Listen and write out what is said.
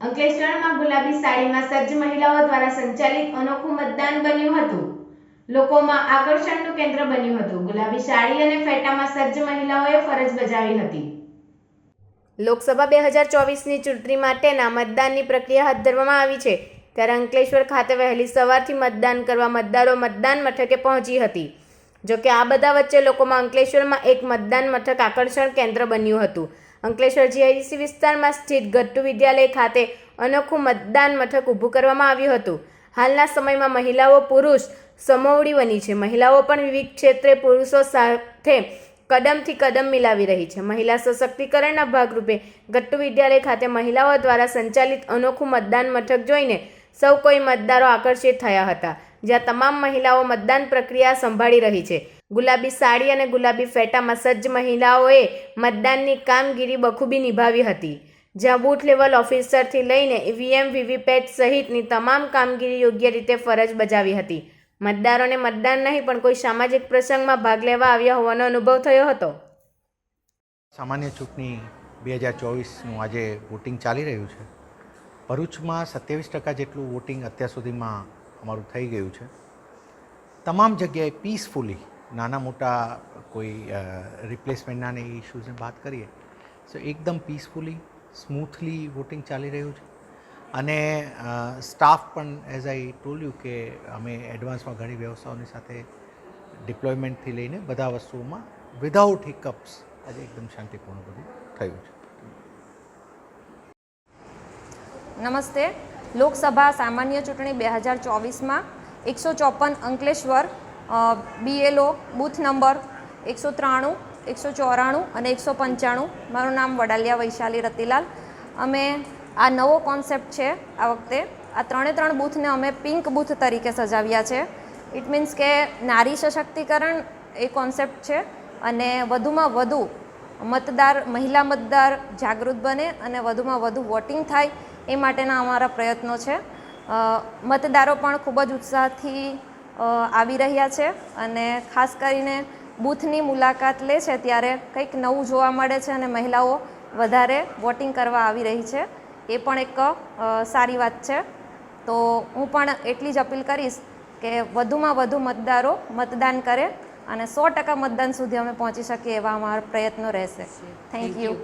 અંકલેશ્વરમાં ગુલાબી સાડીમાં સજ્જ મહિલાઓ દ્વારા સંચાલિત અનોખું મતદાન બન્યું હતું. લોકોમાં આકર્ષણનું કેન્દ્ર બન્યું હતું. ગુલાબી સાડી અને ફેટામાં સજ્જ મહિલાઓએ ફરજ બજાવી હતી. લોકસભા બે હજાર ચોવીસની ચૂંટણી માટેના મતદાનની પ્રક્રિયા હાથ ધરવામાં આવી છે. ત્યારે અંકલેશ્વર ખાતે વહેલી સવારથી મતદાન કરવા મતદારો મતદાન મથકે પહોંચી હતી. જોકે આ બધા વચ્ચે લોકોમાં અંકલેશ્વરમાં એક મતદાન મથક આકર્ષણ કેન્દ્ર બન્યું હતું. અંકલેશ્વર જીઆઈડીસી વિસ્તારમાં સ્થિત ગટ્ટુ વિદ્યાલય ખાતે અનોખું મતદાન મથક ઊભું કરવામાં આવ્યું હતું. હાલના સમયમાં મહિલાઓ પુરુષ સમોવડી બની છે. મહિલાઓ પણ વિવિધ ક્ષેત્રે પુરુષો સાથે કદમથી કદમ મિલાવી રહી છે. મહિલા સશક્તિકરણના ભાગરૂપે ગટ્ટુ વિદ્યાલય ખાતે મહિલાઓ દ્વારા સંચાલિત અનોખું મતદાન મથક જોઈને સૌ કોઈ મતદારો આકર્ષિત થયા હતા, જ્યાં તમામ મહિલાઓ મતદાન પ્રક્રિયા સંભાળી રહી છે. ગુલાબી સાડી અને ગુલાબી ફેટામાં સજ્જ મહિલાઓએ મતદાનની કામગીરી બખૂબી નિભાવી હતી. જ્યાં બૂથ લેવલ ઓફિસરથી લઈને ઈવીએમ વીવીપેટ સહિતની તમામ કામગીરી યોગ્ય રીતે ફરજ બજાવી હતી. મતદારોને મતદાન નહીં, પણ કોઈ સામાજિક પ્રસંગમાં ભાગ લેવા આવ્યા હોવાનો અનુભવ થયો હતો. સામાન્ય ચૂંટણી બે હજાર ચોવીસનું આજે વોટિંગ ચાલી રહ્યું છે. ભરૂચમાં સત્યાવીસ ટકા જેટલું વોટિંગ અત્યાર સુધીમાં અમારું થઈ ગયું છે. તમામ જગ્યાએ પીસફુલી નાના મોટા કોઈ રિપ્લેસમેન્ટના ને ઇશ્યુઝની વાત કરીએ સો એકદમ પીસફુલી સ્મૂથલી વોટિંગ ચાલી રહ્યું છે. અને સ્ટાફ પણ એઝ આઈ ટોલ યુ કે અમે એડવાન્સમાં ઘણી વ્યવસ્થાઓની સાથે ડિપ્લોયમેન્ટથી લઈને બધા વસ્તુઓમાં વિધાઉટ હિકઅપ્સ આજે એકદમ શાંતિપૂર્ણ બધું થયું છે. નમસ્તે. લોકસભા સામાન્ય ચૂંટણી બે હજાર ચોવીસમાં એકસો ચોપન અંકલેશ્વર બીએલઓ બૂથ નંબર એકસો ત્રાણું, એકસો ચોરાણું અને એકસો પંચાણું. મારું નામ વડાલિયા વૈશાલી રતિલાલ. અમે આ નવો કોન્સેપ્ટ છે આ વખતે. આ ત્રણે ત્રણ બૂથને અમે પિંક બૂથ તરીકે સજાવ્યા છે. ઇટ મીન્સ કે નારી સશક્તિકરણ એ કોન્સેપ્ટ છે અને વધુમાં વધુ મતદાર, મહિલા મતદાર જાગૃત બને અને વધુમાં વધુ વોટિંગ થાય એ માટેના અમારા પ્રયત્નો છે. મતદારો પણ ખૂબ જ ઉત્સાહથી આવી રહ્યા છે અને ખાસ કરીને બૂથની મુલાકાત લે છે ત્યારે કંઈક નવું જોવા મળે છે અને મહિલાઓ વધારે વોટિંગ કરવા આવી રહી છે. એ પણ એક સારી વાત છે. તો હું પણ એટલી જ અપીલ કરીશ કે વધુમાં વધુ મતદારો મતદાન કરે અને સો ટકા મતદાન સુધી અમે પહોંચી શકીએ એવા અમારા પ્રયત્નો રહેશે. Thank you